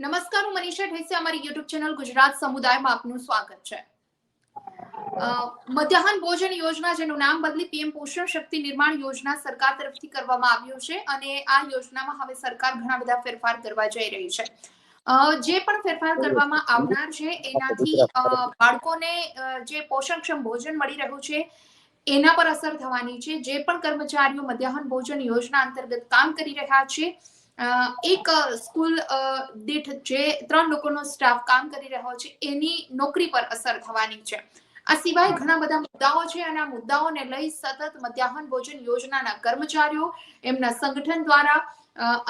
નમસ્કાર, હું મનીષા ઠેસે અમારી યુટ્યુબ ચેનલ ગુજરાત સમુદાયમાં આપનું સ્વાગત છે. મધ્યાહન ભોજન યોજના, જેનું નામ બદલી પીએમ પોષણ શક્તિ નિર્માણ યોજના સરકાર તરફથી કરવામાં આવ્યું છે અને આ યોજનામાં હવે સરકાર ઘણા બધા ફેરફાર કરવા જઈ રહી છે. જે પણ ફેરફાર કરવામાં આવનાર છે, એનાથી બાળકોને જે પોષણક્ષમ ભોજન મળી રહ્યું છે, એના પર અસર થવાની છે. જે પણ કર્મચારીઓ મધ્યાહન ભોજન યોજના અંતર્ગત કામ કરી રહ્યા છે એક સ્કૂલ દીઠ જે ત્રણ લોકોનો સ્ટાફ કામ કરી રહ્યો છે, એની નોકરી પર અસર થવાની છે. આ સિવાય ઘણા બધા મુદ્દાઓ છે અને આ મુદ્દાઓને લઈ સતત મધ્યાહન ભોજન યોજનાના કર્મચારીઓ, એમના સંગઠન દ્વારા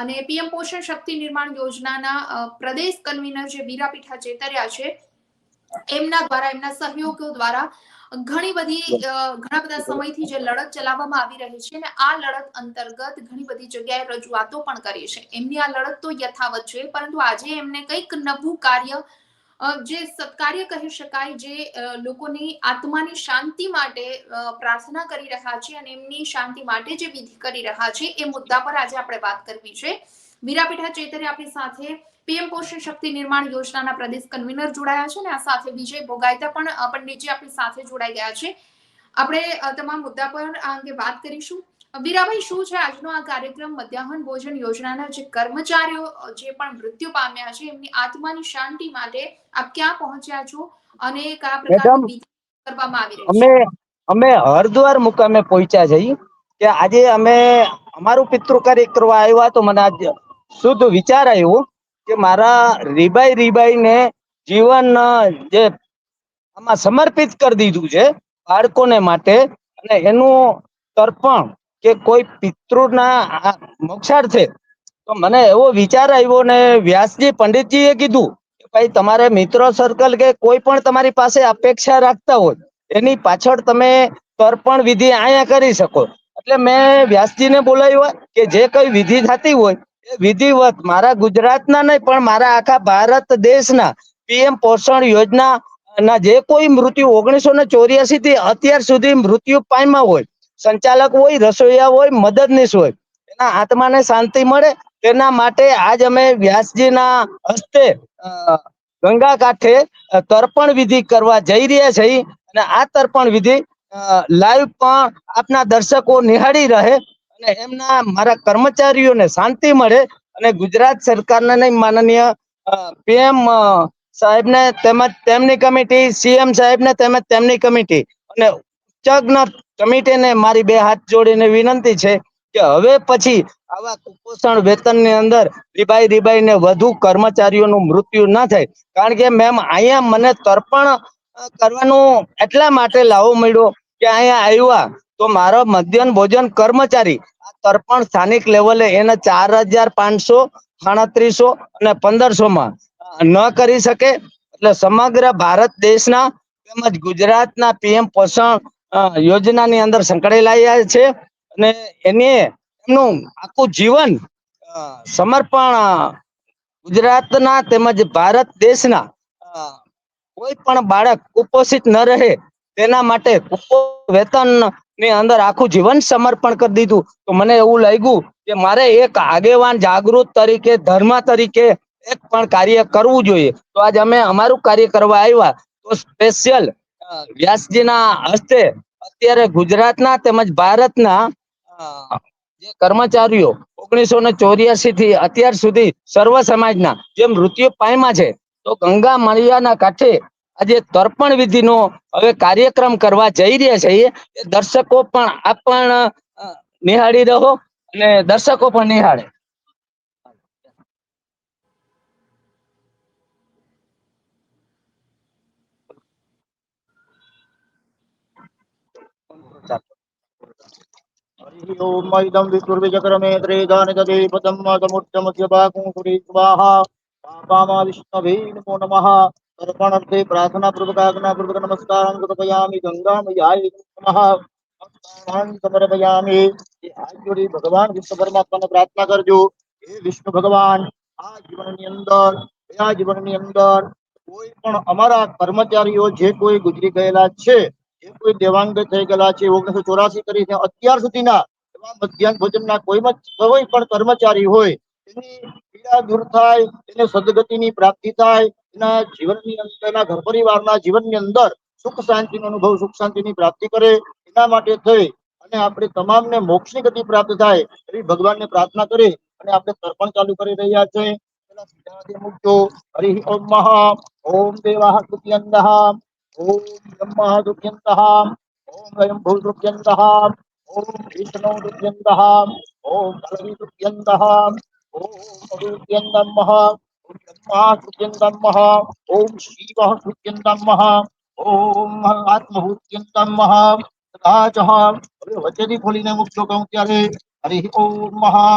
અને પીએમ પોષણ શક્તિ નિર્માણ યોજનાના પ્રદેશ કન્વીનર જે વીરાપીઠા ચેતર્યા છે, એમના દ્વારા, એમના સહયોગો દ્વારા ઘણી બધી ઘણા બધા સમયથી જે લડત ચલાવવામાં આવી રહી છે અને આ લડત અંતર્ગત ઘણી બધી જગ્યાએ રજૂઆતો પણ કરી છે. એમની આ લડત તો યથાવત છે, પરંતુ આજે એમને કંઈક નવું કાર્ય જે સત્કાર્ય કહી શકાય, જે લોકોની આત્માની શાંતિ માટે પ્રાર્થના કરી રહ્યા છે અને એમની શાંતિ માટે જે વિધિ કરી રહ્યા છે, એ મુદ્દા પર આજે આપણે વાત કરવી છે. વીરાપીઠા ચેતરે આપણી સાથે પીએમ પોષણ શક્તિ નિર્માણ યોજનાના પ્રદેશ કન્વીનર જોડાયા છે અને આ સાથે વિજય ભોગાયતા પણ પંડિતજી આપણી સાથે જોડાઈ ગયા છે. આપણે તમામ મુદ્દા પર આ અંગે વાત કરીશું. વીરાભાઈ શું છે આજનો આ કાર્યક્રમ મધ્યાહન ભોજન યોજનાના જે કર્મચારીઓ જે પણ મૃત્યુ પામ્યા છે એમની આત્માની શાંતિ માટે આપ ક્યાં પહોંચ્યા છો? અને કયા પ્રકારની કરવામાં આવી રહી અમે છે. અમે હરદ્વાર મુકામે પહોંચ્યા જઈ કે આજે અમે અમારું પિતૃ કાર્ય કરવા આવ્યા તો મને આજ શુદ્ધ વિચાર આવ્યો કે મારા રીબાઈ રીબાઈ ને જીવન જે આમાં સમર્પિત કરી દીધું છે બાળકોને માટે અને એનું તર્પણ કે કોઈ પિતૃના મોક્ષાર્થે. તો મને એવો વિચાર આવ્યો ને વ્યાસજી પંડિતજીએ કીધું કે ભાઈ તમારે મિત્રો સર્કલ કે કોઈ પણ તમારી પાસે અપેક્ષા રાખતા હોય, એની પાછળ તમે તર્પણ વિધિ અહીંયા કરી શકો. એટલે મેં વ્યાસજીને બોલાવ્યા કે જે કઈ વિધિ થતી હોય વિધિવત. મારા ગુજરાતના નહીં, પણ મારા આખા ભારત દેશના પીએમ પોષણ યોજના ના જે કોઈ મૃત્યુ ઓગણીસો ને ચોર્યાસી થી અત્યાર સુધી મૃત્યુ પામ્યા હોય, સંચાલક હોય, રસોઈયા હોય, મદદનીશ હોય, એના આત્માને શાંતિ મળે. તેના માટે આજ અમે વ્યાસજીના હસ્તે ગંગા કાંઠે તર્પણ વિધિ કરવા જઈ રહ્યા છીએ. અને આ તર્પણ વિધિ લાઈવ પણ આપના દર્શકો નિહાળી રહે. અને એમના મારા કર્મચારીઓને શાંતિ મળે અને ગુજરાત સરકારના નહીં માનનીય પીએમ સાહેબને તેમજ તેમની કમિટી, સીએમ સાહેબને તેમજ તેમની કમિટી અને ઉચ્ચજ્ઞ કમિટીને મારી બે હાથ જોડીને વિનંતી છે કે હવે પછી આવા કુપોષણ વેતનની અંદર રીબાઈ રીબાઈને વધુ કર્મચારીઓનું મૃત્યુ ન થાય. કારણ કે મેમ અહીંયા મને તર્પણ કરવાનું એટલા માટે લાવો મળ્યો કે અહીંયા આવ્યા તો મારો મધ્યાહન ભોજન કર્મચારી તર્પણ સ્થાનિક લેવલે એને ચાર હજાર પાંચસો, સાડત્રીસો અને પંદરસો માં ન કરી શકે. એટલે સમગ્ર ભારત દેશના તેમજ ગુજરાતના પીએમ પોષણ યોજનાની અંદર સંકળાયેલા છે. અને એને એમનું આખું જીવન સમર્પણ ગુજરાતના તેમજ ભારત દેશના કોઈ પણ બાળક કુપોષિત ન રહે, તેના માટે કુપો, વેતન ની અંદર આખું જીવન સમર્પણ કરી દીધું. તો મને એવું લાગ્યું કે મારે એક આગેવાન જાગૃત તરીકે, ધર્મ તરીકે એક પણ કાર્ય કરવું જોઈએ. તો આજ અમે અમારું કાર્ય કરવા આવ્યા. તો સ્પેશિયલ વ્યાસજીના હસ્તે અત્યારે ગુજરાતના તેમજ ભારતના જે કર્મચારીઓ ઓગણીસો ને ચોર્યાસી થી અત્યાર સુધી સર્વ સમાજના જે મૃત્યુ પામ્યા છે. તો ગંગા મૈયાના કાંઠે આજે તર્પણ વિધિનો હવે કાર્યક્રમ કરવા જઈ રહ્યા છે એ દર્શકો પણ આપ પણ અ, નિહાળી રહો અને દર્શકો પણ નિહાળે हरि ओम इदं विष्णुर्विचक्रमे त्रेदानि तदेपदं समुद्रमस्य पाकुङ्कुरी स्वाहा पापामाविष्णवे नमो नमः तर्पणार्थे प्रार्थनापूर्वक आज्ञापूर्वक नमस्कार समर्पयामि गङ्गामयाय नमः। સમર્પયામિ હાથ જોડી ભગવાન વિષ્ણુ પરમાત્માને પ્રાર્થના કરજો હે વિષ્ણુ ભગવાન આ જીવનની અંદર આ જીવનની અંદર કોઈ પણ અમારા કર્મચારીઓ જે કોઈ ગુજરી ગયેલા છે જે કોઈ દેવાંગ થઈ ગયેલા છે ઓગણીસો ચોરાસી કરી છે અત્યાર સુધીના એવા મધ્યાહન ભોજનના કોઈ કોઈ પણ કર્મચારી હોય એની પીડા દૂર થાય એને સદગતિની પ્રાપ્તિ થાય એના જીવનની અંદર એના ઘર પરિવારના જીવનની અંદર સુખ શાંતિનો અનુભવ, સુખ શાંતિની પ્રાપ્તિ કરે એના માટે થઈ અને આપણે તમામને મોક્ષની ગતિ પ્રાપ્ત થાય એવી ભગવાનને પ્રાર્થના કરી અને આપણે તર્પણ ચાલુ કરી રહ્યા છે. મૂકજો. હરિ ઓમ મહા. ઓમ દેવાહ દુષ્યંતઃ ઓમ બ્રહ્મા દુષ્યંતઃ ઓમ અયમ ભૂ દુષ્યંતઃ ઓમ વિષ્ણુ દુષ્યંતઃ ઓમ કલવી દુષ્યંતઃ ઓમ અદુષ્યંતમ ઓમ દુષ્યંતમ ઓમ શિવ દુષ્યંતમ ઓમ આત્મહુત્યંતમ રાજ હવે વચ્ચેથી ખોલીને મૂકજો કહું ત્યારે હરિ ઓમ મહા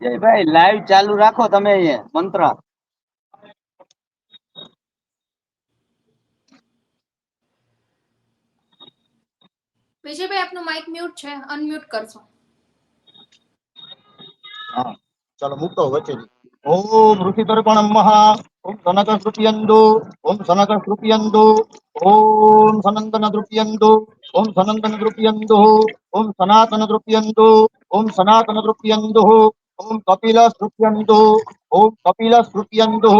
વિજયભાઈ લાઈવ ચાલુ રાખો તમે અહીંયા મંત્ર. વિજયભાઈ આપનું માઇક મ્યુટ છે અનમ્યુટ કરશો. હા. ચાલો મૂકતો વચ્ચે ઓમ ઋષિ તર્પણમ મહા ઓમ સનક શ્રુતિયંદુ ઓમ સનક શ્રુતિયંદુ ઓમ સનંદન દ્રુપ્યંદુ ઓમ સનંદન દ્રુપ્યંદુ ઓમ સનાતન દ્રુપ્યંદુ ઓમ સનાતન દ્રુપ્યંદુ ઓમ કપિલ શ્રુત્યંદુ ઓમ કપિલ શ્રુત્યંદુ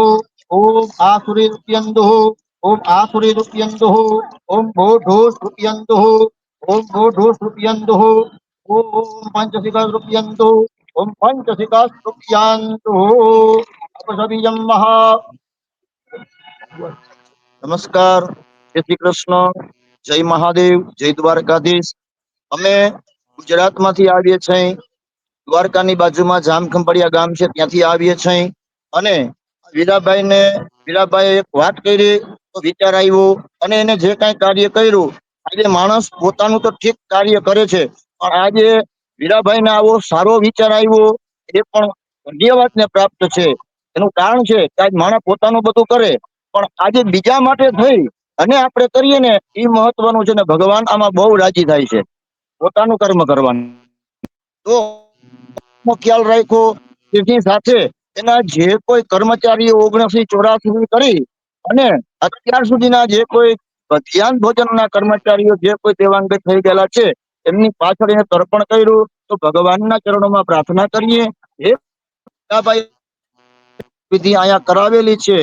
ઓમ આસુરી દ્રુપ્યંદુ ઓમ આસુરી દ્રુપ્યંદુ ઓમ ભોઢો શ્રુત્યંદુ ઓમ ભોઢો શ્રુત્યંદુ ઓમ પંચશિખા શ્રુત્યંદુ ઓમ પંચસિકા સ્તુભ્યાન્તુ અપસબીજમ મહા નમસ્કાર જય શ્રી કૃષ્ણ જય મહાદેવ જય દ્વારકાધીશ અમે ગુજરાતમાંથી આવીએ છીએ દ્વારકાની બાજુમાં જામખંભાળિયા ગામ છે, ત્યાંથી આવીએ છીએ. અને વીરાભાઈ ને વીરાભાઈ એક વાત કરી વિચાર આવ્યો, અને એને જે કઈ કાર્ય કર્યું, આજે માણસ પોતાનું તો ઠીક કાર્ય કરે છે, પણ આજે વીરાભાઈ ને આવો સારો વિચાર આવ્યો, એ પણ ધન્યવાદ ને પ્રાપ્ત છે. એનું કારણ છે કે આજ માણસ પોતાનું બધું કરે, પણ આજે બીજા માટે થઈ, અને આપણે કરીએ ને, એ મહત્વનું છે ને, ભગવાન આમાં બહુ રાજી થાય છે. પોતાનું કર્મ કરવાનું. તો નો ખ્યાલ રાખ્યો. તેની સાથે એના જે કોઈ કર્મચારીઓ ઓગણસી ચોરાસી કરી અને અત્યાર સુધીના જે કોઈ ધ્યાન ભોજનના કર્મચારીઓ જે કોઈ દેવાંગ થઈ ગયેલા છે, એમની પાછળ એને તર્પણ કર્યું. તો ભગવાનના ચરણોમાં પ્રાર્થના કરીએ. હે વિધિ અહીંયા કરાવેલી છે.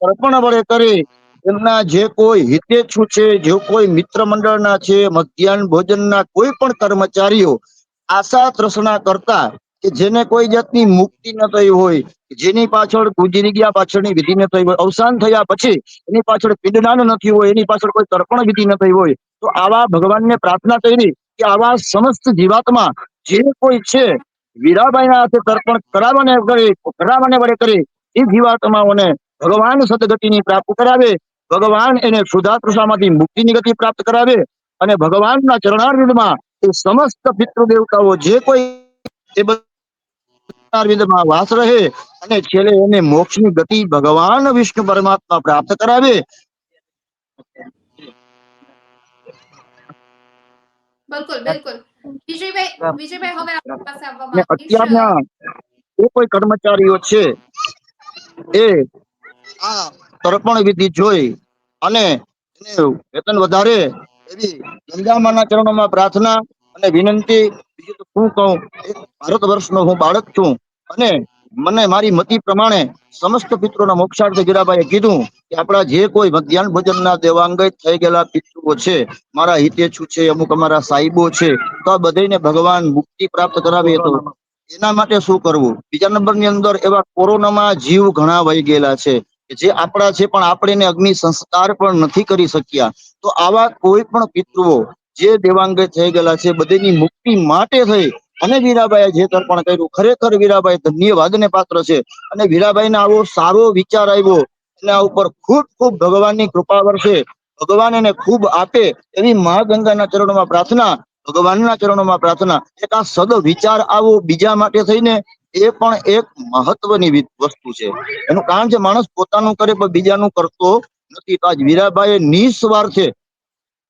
તર્પણ વડે કરી એમના જે કોઈ હિતેચ્છુ છે, જે કોઈ મિત્ર મંડળના છે, મધ્યાહન ભોજનના કોઈ પણ કર્મચારીઓ આશા તૃષ્ણા કરતા કે જેને કોઈ જાતની મુક્તિ ન થઈ હોય જેની પાછળ ગુજરી ગયા પાછળની વિધિ ન થઈ હોય, અવસાન થયા પછી એની પાછળ પિંડદાન નથી હોય, એની પાછળ કોઈ તર્પણ વિધિ ન થઈ હોય, તો આવા ભગવાનને પ્રાર્થના કરી કે આવા સમસ્ત જીવાત્મા જે કોઈ છે, વીરાબાઈના હાથે તર્પણ કરાવવાને કરે કરાવવાને વડે કરે, એ જીવાત્માઓને ભગવાન સદગતિની પ્રાપ્ત કરાવે, ભગવાન એને ક્ષુધાતૃષામાંથી મુક્તિની ગતિ પ્રાપ્ત કરાવે અને ભગવાનના ચરણારવિંદમાં એ સમસ્ત પિતૃ દેવતાઓ જે કોઈ એ ચરણારવિંદમાં વાસ રહે અને છેલ્લે એને મોક્ષની ગતિ ભગવાન વિષ્ણુ પરમાત્મા પ્રાપ્ત કરાવે. બિલકુલ બિલકુલ. વિજયભાઈ વિજયભાઈ હવે આપની પાસે આવવા અત્યારના જે કોઈ કર્મચારીઓ છે એ આ તર્પણ વિધિ જોઈ અને વેતન વધારે એવી ગંગામાના ચરણોમાં પ્રાર્થના અને વિનંતી બીજું તો શું કહું ભારત ભારત વર્ષનો હું બાળક છું. અને મને મારી મતિ પ્રમાણે સમસ્ત પિત્રોના મોક્ષાર્થે ગીરાબાઈએ કીધું કે આપણા જે કોઈ મધ્યાહન ભોજનના દેવાંગત થઈ ગયેલા પિતૃઓ છે, મારા હિતેચ્છુ છે, અમુક અમારા સાહેબો છે, તો આ બધાને ભગવાન મુક્તિ પ્રાપ્ત કરાવે તો એના માટે શું કરવું? બીજા નંબરની અંદર એવા કોરોનામાં જીવ ઘણા વહી ગયેલા છે જે આપણા છે પણ આપણે અગ્નિ સંસ્કાર પણ નથી કરી શક્યા. તો આવા કોઈ પણ પિતૃઓ જે દેવાંગ થઈ ગયેલા છે, બધીની મુક્તિ માટે થઈ અને વીરાબાઈએ જે તર્પણ કર્યું, ખરેખર વીરાબાઈ ધન્યવાદને પાત્ર છે. અને વીરાબાઈને આવો સારો વિચાર આવ્યો. એના ઉપર ખૂબ ખૂબ ભગવાનની કૃપા વર્ષે ભગવાન એને ખૂબ આપે એવી મહાગંગાના ચરણોમાં પ્રાર્થના, ભગવાનના ચરણોમાં પ્રાર્થના. એક આ સદ વિચાર આવો બીજા માટે થઈને એ પણ એક મહત્વની વસ્તુ છે. એનું કારણ છે, માણસ પોતાનું કરે પણ બીજાનું કરતો નથી. તો આજ વીરાબાઈએ નિસ્વાર્થે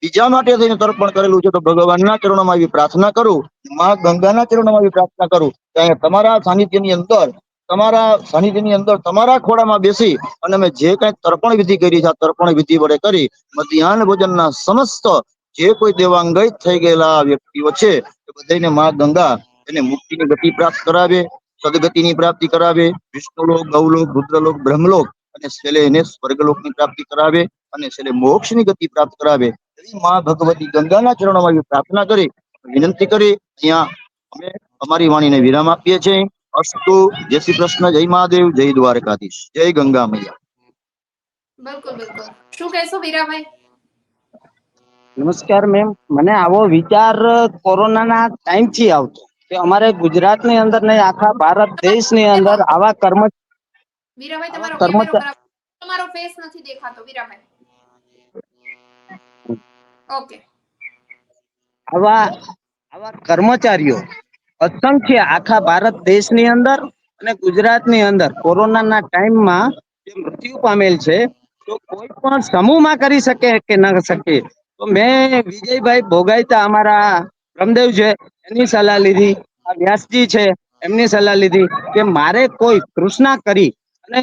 બીજા માટે થઈને તર્પણ કરેલું છે, તો ભગવાનના ચરણોમાં એવી પ્રાર્થના કરું, માં ગંગાના ચરણોમાં એવી પ્રાર્થના કરું કે તમારા સાનિધ્યની અંદર, તમારા સાનિધ્યની અંદર તમારા ખોડામાં બેસી અને અમે જે કઈ તર્પણ વિધિ કરી છે, આ તર્પણ વિધિ વડે કરી, મધ્યાહન ભોજનના સમસ્ત જે કોઈ દેવાંગિત થઈ ગયેલા વ્યક્તિઓ છે, એ બધાને માં ગંગા એને મુક્તિની ગતિ પ્રાપ્ત કરાવે, સદગતિની પ્રાપ્તિ કરાવે, વિષ્ણુલોક, ગૌલોક, રુદ્રલોક, બ્રહ્મલોક અને છેલ્લે એને સ્વર્ગલોકની પ્રાપ્તિ કરાવે અને છેલ્લે મોક્ષની ગતિ પ્રાપ્ત કરાવે. માં ભગવતી ગંગાના ચરણોમાં આવી પ્રાર્થના કરી વિનંતી કરી અહીંયા અમે અમારી વાણીને વિરામ આપીએ છીએ. અસ્તુ જય શ્રી કૃષ્ણ જય મહાદેવ જય દ્વારકાધીશ જય ગંગા મૈયા બિલકુલ બિલકુલ. શું કહેશો વીરાભાઈ નમસ્કાર મેમ. મને આવો વિચાર કોરોનાના ટાઈમથી આવતો કે અમારે ગુજરાતની અંદર નહીં આખા ભારત દેશની અંદર આવા કર્મ વીરાભાઈ તમારો તમારો ફેસ નથી દેખાતો વીરાભાઈ આવા આવા કર્મચારીઓ અસંખ્ય આખા ભારત દેશની અંદર અને ગુજરાતની અંદર કોરોનાના ટાઈમમાં જે મૃત્યુ પામેલ છે, તો કોઈ પણ સમૂહમાં કરી શકે કે ન શકે, તો મેં વિજયભાઈ ભોગાઈતા અમારા રામદેવ છે, એની સલાહ લીધી. આ વ્યાસજી છે, એમની સલાહ લીધી કે મારે કોઈ કૃષ્ણા કરી અને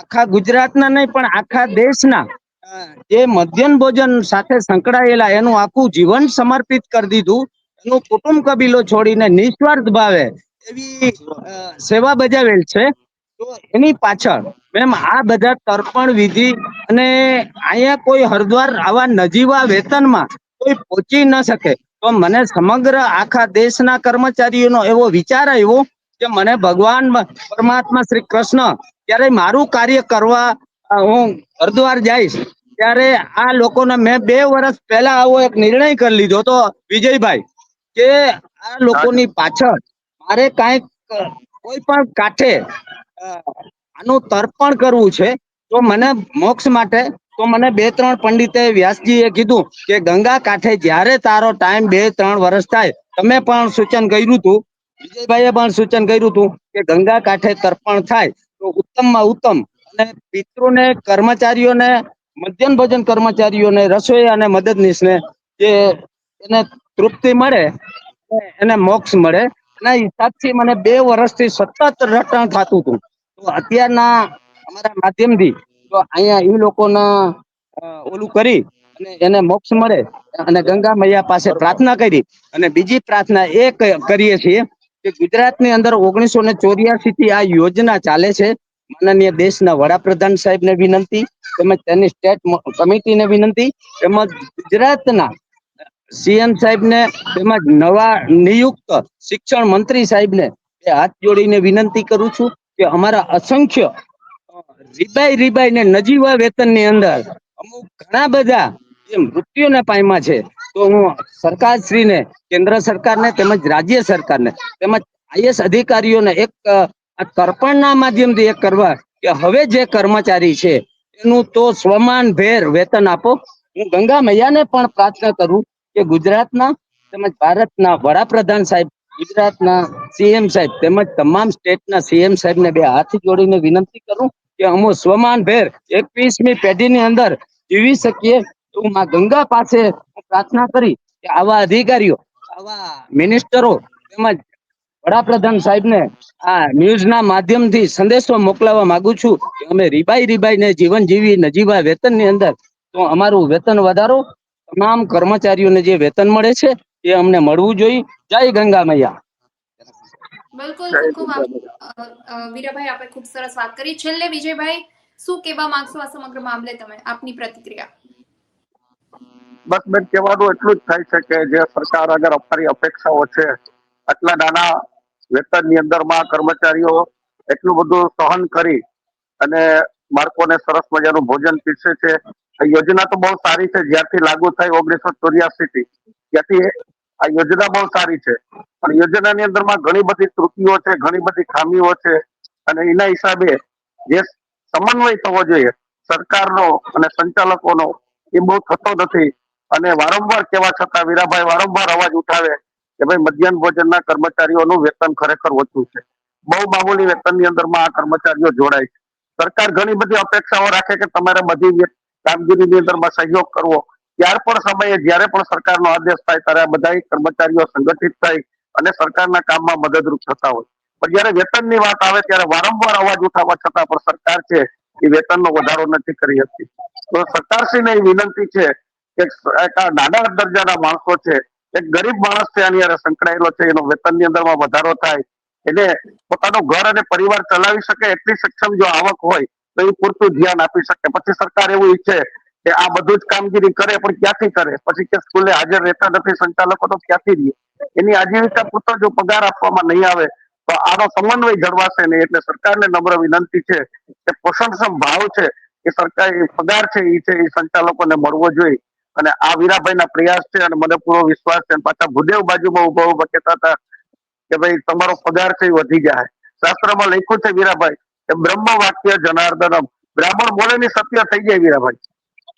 આખા ગુજરાતના નહીં પણ આખા દેશના જે મધ્યાહન ભોજન સાથે સંકળાયેલા એનું આખું જીવન સમર્પિત કરી દીધું. એનું કુટુંબ કબીલો છોડીને નિસ્વાર્થ ભાવે એવી સેવા બજાવેલ છે. તો એની પાછળ મેમ આ બધા તર્પણ વિધિ અને અહીંયા કોઈ હરદ્વાર આવા નજીવા વેતનમાં કોઈ પહોંચી ન શકે. તો મને સમગ્ર આખા દેશના કર્મચારીઓનો એવો વિચાર આવ્યો કે મને ભગવાન પરમાત્મા શ્રી કૃષ્ણ ત્યારે મારું કાર્ય કરવા હું હરદ્વાર જઈશ ત્યારે આ લોકોને મેં બે વર્ષ પહેલા આવો એક નિર્ણય કરી લીધો તો વિજયભાઈ કે આ લોકોની પાછળ મારે કાંઈક કોઈ પણ કાંઠે આનું તર્પણ કરવું છે તો મને મોક્ષ માટે તો મને બે ત્રણ પંડિતે વ્યાસજીએ કીધું કે ગંગા કાંઠે જ્યારે તારો ટાઈમ બે ત્રણ વર્ષ થાય તમે પણ સૂચન કર્યું હતું વિજયભાઈએ પણ સૂચન કર્યું હતું કે ગંગા કાંઠે તર્પણ થાય તો ઉત્તમમાં ઉત્તમ અને પિતૃને કર્મચારીઓને મધ્યાહન ભોજન કર્મચારીઓને રસોઈ અને મદદનીશને જે એને તૃપ્તિ મળે એને મોક્ષ મળે. એના હિસાબથી મને બે વર્ષથી સતત રટણ થતું હતું. તો અત્યારના અમારા માધ્યમથી તો અહીંયા એ લોકોના ઓલું કરી અને એને મોક્ષ મળે અને ગંગા મૈયા પાસે પ્રાર્થના કરી અને બીજી પ્રાર્થના એ કરીએ છીએ કે ગુજરાતની અંદર ઓગણીસો ને ચોર્યાસી થી આ યોજના ચાલે છે. માનનીય દેશના વડાપ્રધાન સાહેબને વિનંતી, તેમજ તેની સ્ટેટ કમિટીને વિનંતી, તેમજ ગુજરાતના સીએમ સાહેબને, તેમજ નવા નિયુક્ત શિક્ષણ મંત્રી સાહેબને એ હાથ જોડીને વિનંતી કરું છું કે અમારા અસંખ્ય રીબાઈ રીબાઈ ને નજીવા વેતનની અંદર અમુક ઘણા બધા જે મૃત્યુના પાયમાં છે, તો હું સરકારશ્રીને, કેન્દ્ર સરકારને તેમજ રાજ્ય સરકારને તેમજ આઈએસ અધિકારીઓને એક આ તર્પણના માધ્યમથી એ કરવા કે હવે જે કર્મચારી છે, એનું તો સ્વમાન ભેર વેતન આપો. હું ગંગા મૈયાને પણ પ્રાર્થના કરું કે ગુજરાતના તેમજ ભારતના વડાપ્રધાન સાહેબ, ગુજરાતના સીએમ સાહેબ તેમજ તમામ સ્ટેટના સીએમ સાહેબને બે હાથ જોડીને વિનંતી કરું કે અમો સ્વમાન ભેર એકવીસમી પેઢીની અંદર જીવી શકીએ. તો માં ગંગા પાસે પ્રાર્થના કરી કે આવા અધિકારીઓ, આવા મિનિસ્ટરો તેમજ વડાપ્રધાન સાહેબને આ ન્યૂઝના માધ્યમથી સંદેશો મોકલાવવા માંગુ છું કે અમે રીબાઈ રીબાઈને જીવન જીવી નજીવા વેતનની અંદર તો અમારું વેતન વધારો. તમામ કર્મચારીઓને જે વેતન મળે છે એ અમને મળવું જોઈએ. જય ગંગા મૈયા બિલકુલ ખૂબ વીરાભાઈ આપણે ખૂબ સરસ વાત કરી. છેલ્લે વિજયભાઈ શું કહેવા માંગશો આ સમગ્ર મામલે તમે? આપની પ્રતિક્રિયા. બસ બેન કહેવાનું એટલું જ થાય છે કે જે સરકાર અગર અમારી અપેક્ષાઓ છે આટલા નાના વેતનની અંદરમાં કર્મચારીઓ એટલું બધું સહન કરી અને બાળકોને સરસ મજાનું ભોજન પીરસે છે. આ યોજના તો બહુ સારી છે. જ્યારથી લાગુ થઈ ઓગણીસો ચોર્યાસી થી ત્યાંથી આ યોજના બહુ સારી છે. પણ યોજનાની અંદરમાં ઘણી બધી ત્રુટિઓ છે, ઘણી બધી ખામીઓ છે અને એના હિસાબે જે સમન્વય થવો જોઈએ, સરકારનો અને સંચાલકોનો એ બહુ થતો નથી. અને વારંવાર કહેવા છતાં વીરાભાઈ વારંવાર અવાજ ઉઠાવે કે ભાઈ મધ્યાહન ભોજનના કર્મચારીઓનું વેતન ખરેખર ઓછું છે. બહુ મામૂલી વેતનની અંદરમાં આ કર્મચારીઓ જોડાય છે. સરકાર ઘણી બધી અપેક્ષાઓ રાખે કે તમારે બધી કામગીરીની અંદરમાં સહયોગ કરવો. ત્યાર પણ સમયે જ્યારે પણ સરકારનો આદેશ થાય ત્યારે આ બધા કર્મચારીઓ સંગઠિત થાય અને સરકારના કામમાં મદદરૂપ થતા હોય. પણ જયારે વેતનની વાત આવે ત્યારે વારંવાર અવાજ ઉઠાવવા છતાં પણ સરકાર છે એ વેતનનો વધારો નથી કરી શકતી. તો સરકારશ્રીને એ વિનંતી છે કે નાના દરજાના માણસો છે એક ગરીબ માણસ છે આની સંકળાયેલો છે, એનો વેતનની અંદરમાં વધારો થાય એને પોતાનું ઘર અને પરિવાર ચલાવી શકે એટલી સક્ષમ જો આવક હોય, તો એ પૂરતું ધ્યાન આપી શકે. પછી સરકાર એવું ઈચ્છે કે આ બધું જ કામગીરી કરે, પણ ક્યાંથી કરે? પછી કે સ્કૂલે હાજર રહેતા નથી, સંચાલકો તો ક્યાંથી રહીએ એની આજીવિકા પૂરતો જો પગાર આપવામાં નહીં આવે, તો આનો સમન્વય જળવાશે નહીં. એટલે સરકારને નમ્ર વિનંતી છે કે પોષણક્ષમ ભાવ છે એ સરકાર પગાર છે એ છે, એ સંચાલકોને મળવો જોઈએ. અને આ વીરાભાઈના પ્રયાસ છે અને મને પૂરો વિશ્વાસ છે પાછા ભૂદેવ બાજુમાં ઊભા ઊભા કહેતા હતા કે ભાઈ તમારો પગાર છે એ વધી જાય શાસ્ત્રમાં લખ્યું છે વીરાભાઈ કે બ્રહ્મ વાક્ય જનાર્દનમ. બ્રાહ્મણ બોલે ની સત્ય થઈ જાય વીરાભાઈ.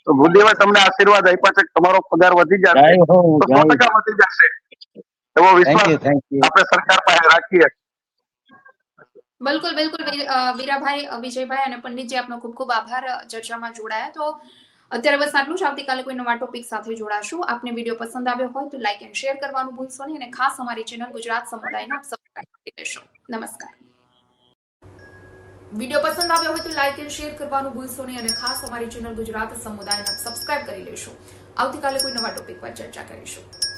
તો ભૂદેવે તમને આશીર્વાદ આપ્યા છે કે તમારો પગાર વધી જશે. તો સો ટકા વધી જશે. એવો વિશ્વાસ આપણે સરકાર પાસે રાખીએ. બિલકુલ બિલકુલ. વીરાભાઈ વિજયભાઈ અને પંડિતજી આપનો ખૂબ ખૂબ આભાર ચર્ચામાં જોડાયા. તો અત્યારે બસ આટલું જ. આવતીકાલે કોઈ નવા ટોપિક સાથે જોડાશું. આપને વીડિયો પસંદ આવ્યો હોય તો લાઈક એન્ડ શેર કરવાનું ભૂલશો નહીં અને ખાસ અમારી ચેનલ ગુજરાત સમુદાયને આપ સબસ્ક્રાઇબ કરી દેશો. નમસ્કાર. વીડિયો પસંદ આવ્યો હોય તો લાઈક એન્ડ શેર કરવાનું ભૂલશો નહીં અને ખાસ અમારી ચેનલ ગુજરાત સમુદાયને સબસ્ક્રાઇબ કરી લેશો. આવતીકાલે કોઈ નવા ટોપિક પર ચર્ચા કરીશું.